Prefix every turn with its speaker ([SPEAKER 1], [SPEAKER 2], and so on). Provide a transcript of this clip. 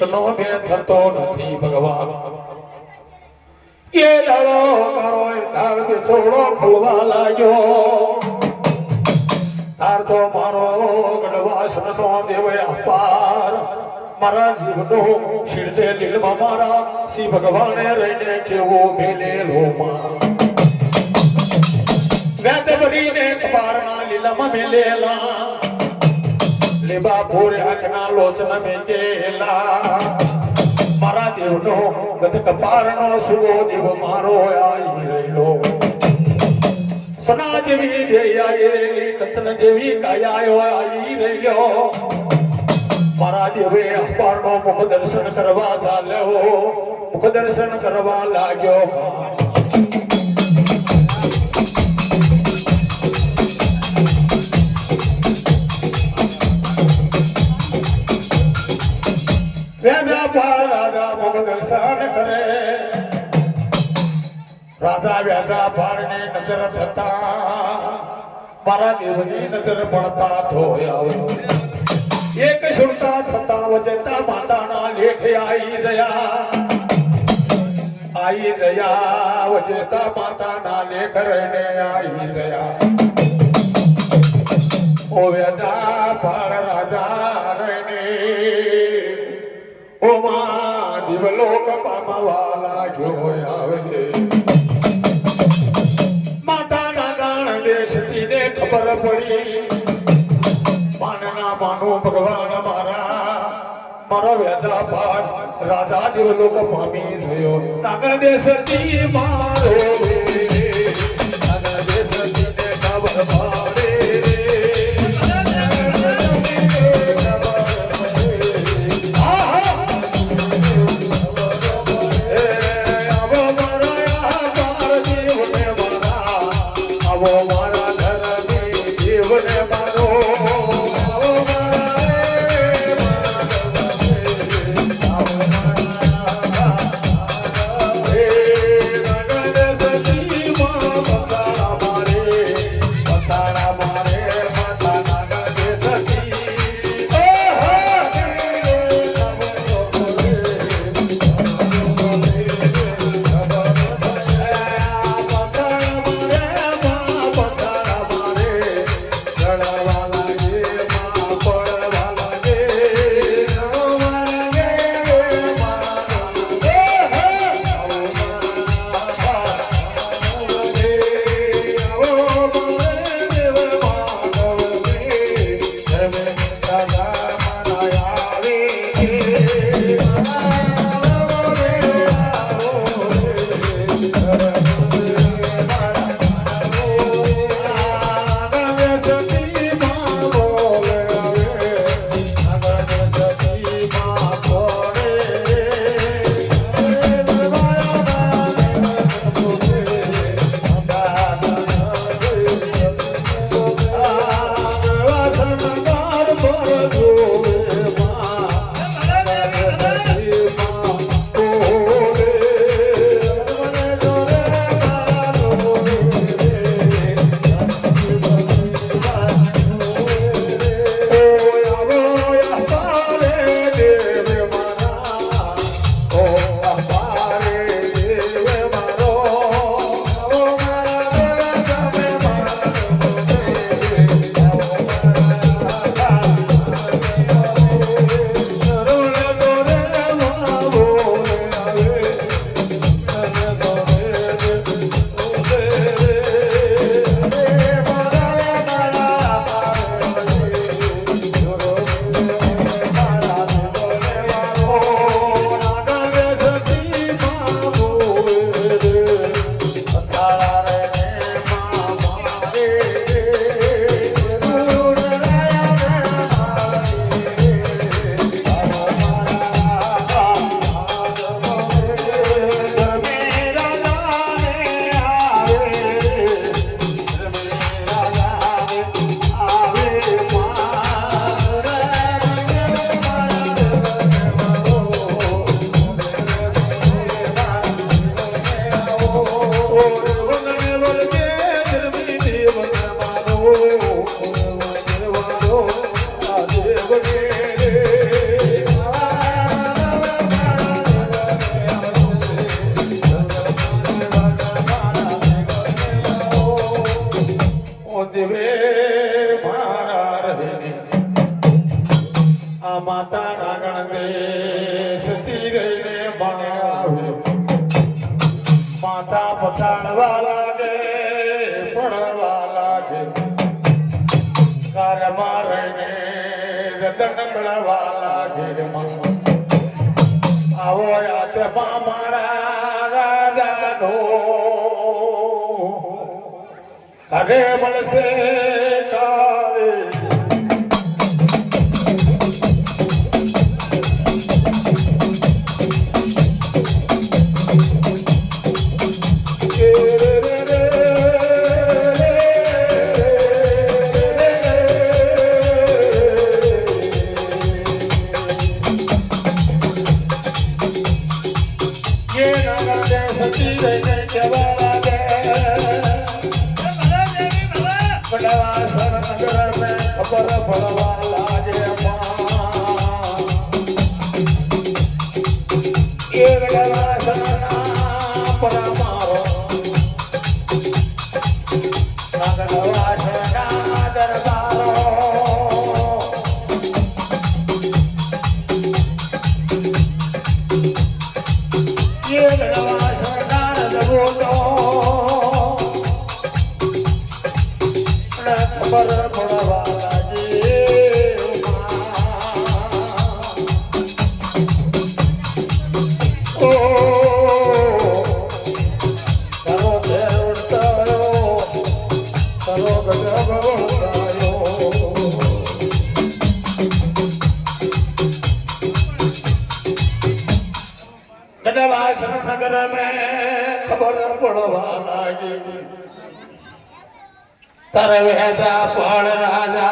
[SPEAKER 1] એકનો બે થતો નથી ભગવાન એ દળો કરો તાર છોડો ખોલવા લાગ્યો તાર તો મારો ગણવાસ નો દેવ અપાર મારા જીવનો શીર્ષે દિલમાં મારા શ્રી ભગવાને રહીને કેવો મેલેલો માં વેદ ભરીને કપારના લીલામાં મેલેલા લેબા ભોરે આંખના લોચન મેચેલા. મારા દેવનો ગત કપારનો સુવો દેવ મારો આઈ રહ્યો સના જેવી આયેલી કંચન જેવી કાયાયો આઈ રહ્યો. મારા દેવે અપારનો મુખ દર્શન કરવા ચાલ્યો. મુખ દર્શન કરવા લાગ્યો. રાજા વ્યાજા પાળની નજર થતા મારા દેવની નજર પડતા ધોયા એક સુરતા થતા વજતા માતાના લેઠે આઈ જયા આઈ જયા વજતા માતાના લેખ રહીને આઈ જયા ઓ વેદા પાળ રાજા રહીને ઓ માં દિવલોક પામવા લાગ્યો મારો વેચા પાઠ રાજા દિવલોક પામી થયો. નાગર દેશ મારો ઘરે મળશે. ಸರ ಬಲವಾಲ सघन में ख़बर पड़वा लॻी तरवे जा पड़ राजा।